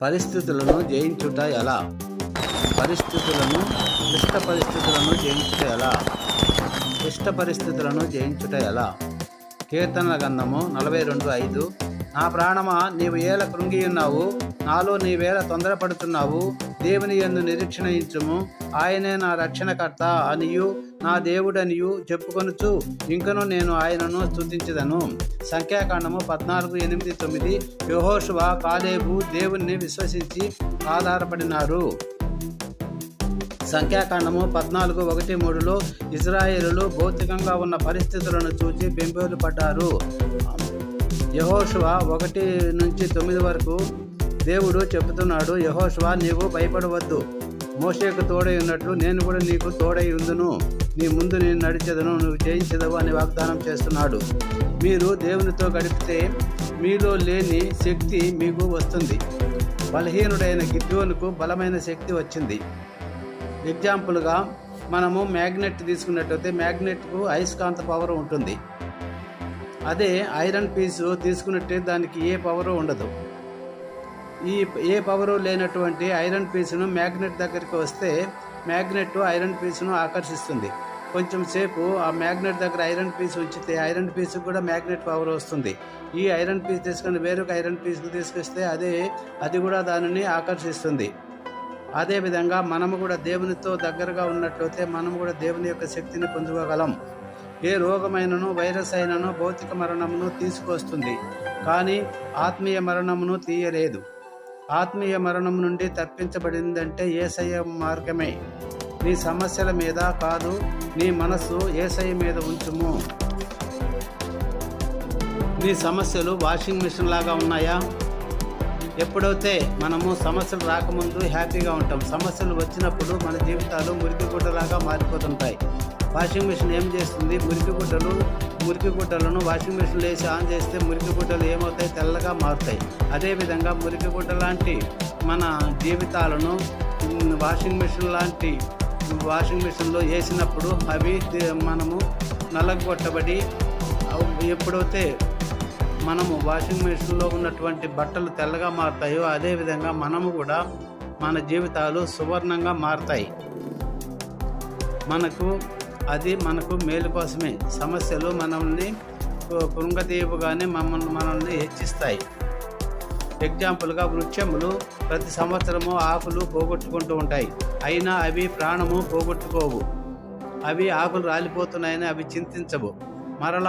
పరిస్థితులను జయించుట ఎలా? పరిస్థితులను క్లిష్ట పరిస్థితులను జయించుట ఎలా? క్లిష్ట పరిస్థితులను జయించుట ఎలా? కీర్తనల గంధము నలభై రెండు ఐదు నా ప్రాణమా నీవు ఏల కృంగి ఉన్నావు నాలో నీవేళ తొందరపడుతున్నావు? దేవుని ఎందు నిరీక్షణ ఇచ్చుము ఆయనే నా రక్షణకర్త అనియు నా దేవుడనియు చెప్పుకొనుచు ఇంకను నేను ఆయనను స్థుతించదను సంఖ్యాకాండము పద్నాలుగు ఎనిమిది తొమ్మిది. యహోషువ కాలేబు దేవుణ్ణి విశ్వసించి ఆధారపడినారు సంఖ్యాకాండము పద్నాలుగు ఒకటి మూడులో ఇజ్రాయేలులు భౌతికంగా ఉన్న పరిస్థితులను చూచి బెంబేలు పడ్డారు. యహోషువ ఒకటి నుంచి తొమ్మిది వరకు దేవుడు చెబుతున్నాడు యహోషువ నీవు భయపడవద్దు. మోషేకు తోడై ఉన్నట్లు నేను కూడా నీకు తోడై ఉందును. నీ ముందు నేను నడిచెదను నువ్వు జయించదవు అని వాగ్దానం చేస్తున్నాడు. మీరు దేవునితో గడిపితే మీలో లేని శక్తి మీకు వస్తుంది. బలహీనుడైన గిద్యోనుకు బలమైన శక్తి వచ్చింది. ఎగ్జాంపుల్గా మనము మ్యాగ్నెట్ తీసుకున్నట్టయితే మ్యాగ్నెట్కు అయస్కాంత పవర్ ఉంటుంది. అదే ఐరన్ పీసు తీసుకున్నట్టే దానికి ఏ పవరు ఉండదు. ఈ ఏ పవరు లేనటువంటి ఐరన్ పీసును మ్యాగ్నెట్ దగ్గరికి వస్తే మ్యాగ్నెట్ ఐరన్ పీసును ఆకర్షిస్తుంది. కొంచెం సేపు ఆ మ్యాగ్నెట్ దగ్గర ఐరన్ పీస్ ఉంచితే ఐరన్ పీస్ కూడా మ్యాగ్నెట్ పవర్ వస్తుంది. ఈ ఐరన్ పీస్ తీసుకొని వేరొక ఐరన్ పీస్కి తీసుకొస్తే అదే అది కూడా దానిని ఆకర్షిస్తుంది. అదేవిధంగా మనము కూడా దేవునితో దగ్గరగా ఉన్నట్లయితే మనము కూడా దేవుని యొక్క శక్తిని పొందుకోగలం. ఏ రోగమైనను వైరస్ అయినను భౌతిక మరణమును తీసుకొస్తుంది. కానీ ఆత్మీయ మరణమును తీయలేదు. ఆత్మీయ మరణం నుండి తప్పించబడిందంటే ఏసయ మార్గమే. నీ సమస్యల మీద కాదు నీ మనస్సు ఏసయ మీద ఉంచుము. నీ సమస్యలు వాషింగ్ మిషన్ లాగా ఉన్నాయా? ఎప్పుడైతే మనము సమస్యలు రాకముందు హ్యాపీగా ఉంటాం సమస్యలు వచ్చినప్పుడు మన జీవితాలు మురికి గుడ్డలాగా మారిపోతుంటాయి. వాషింగ్ మిషన్ ఏం చేస్తుంది? మురికి గుడ్డలు మురికి గుడ్డలను వాషింగ్ మిషన్లో వేసి ఆన్ చేస్తే మురికి గుడ్డలు ఏమవుతాయి? తెల్లగా మారుతాయి. అదేవిధంగా మురికి గుడ్డ లాంటి మన జీవితాలను వాషింగ్ మిషన్ లాంటి వాషింగ్ మిషన్లో వేసినప్పుడు అవి మనము నలగొట్టబడి అవి ఎప్పుడైతే మనము వాషింగ్ మిషన్లో ఉన్నటువంటి బట్టలు తెల్లగా మారుతాయో అదేవిధంగా మనము కూడా మన జీవితాలు సువర్ణంగా మారుతాయి. మనకు అది మనకు మేలు కోసమే. సమస్యలు మనల్ని కృంగతీయగానే మమ్మల్ని మనల్ని హెచ్చిస్తాయి. ఎగ్జాంపుల్గా వృక్షములు ప్రతి సంవత్సరము ఆకులు పోగొట్టుకుంటూ ఉంటాయి. అయినా అవి ప్రాణము పోగొట్టుకోవు. అవి ఆకులు రాలిపోతున్నాయని అవి చింతించవు. మరలా